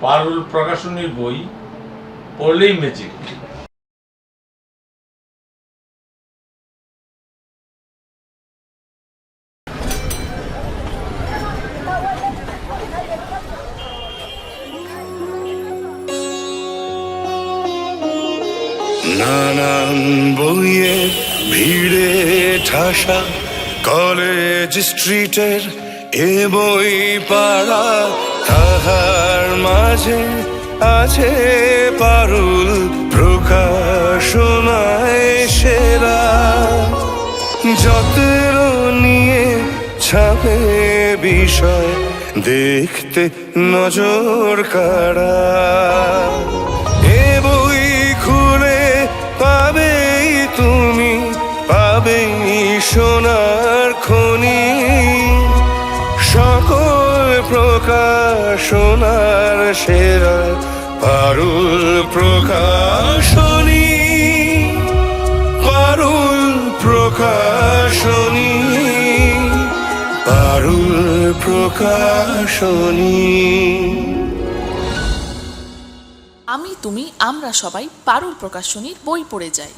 পারুল প্রকাশনীর বই পড়লেই ম্যাজিক নানান বইয়ের ভিড়ে ঠাসা কলেজ স্ট্রিটের এ বই পাড়া মাঝে আছে পারুল প্রকাশনায় সেরা। যত্র নিয়ে ছাপে বিষয়, দেখতে নজর কাড়া। এ বই খুলে পাবেই তুমি, পাবেই সোনার খনি। প্রকাশনার সেরা পারুল প্রকাশনী পারুল প্রকাশনী পারুল প্রকাশনী। আমি, তুমি, আমরা সবাই পারুল প্রকাশনীর বই পড়ে যাই।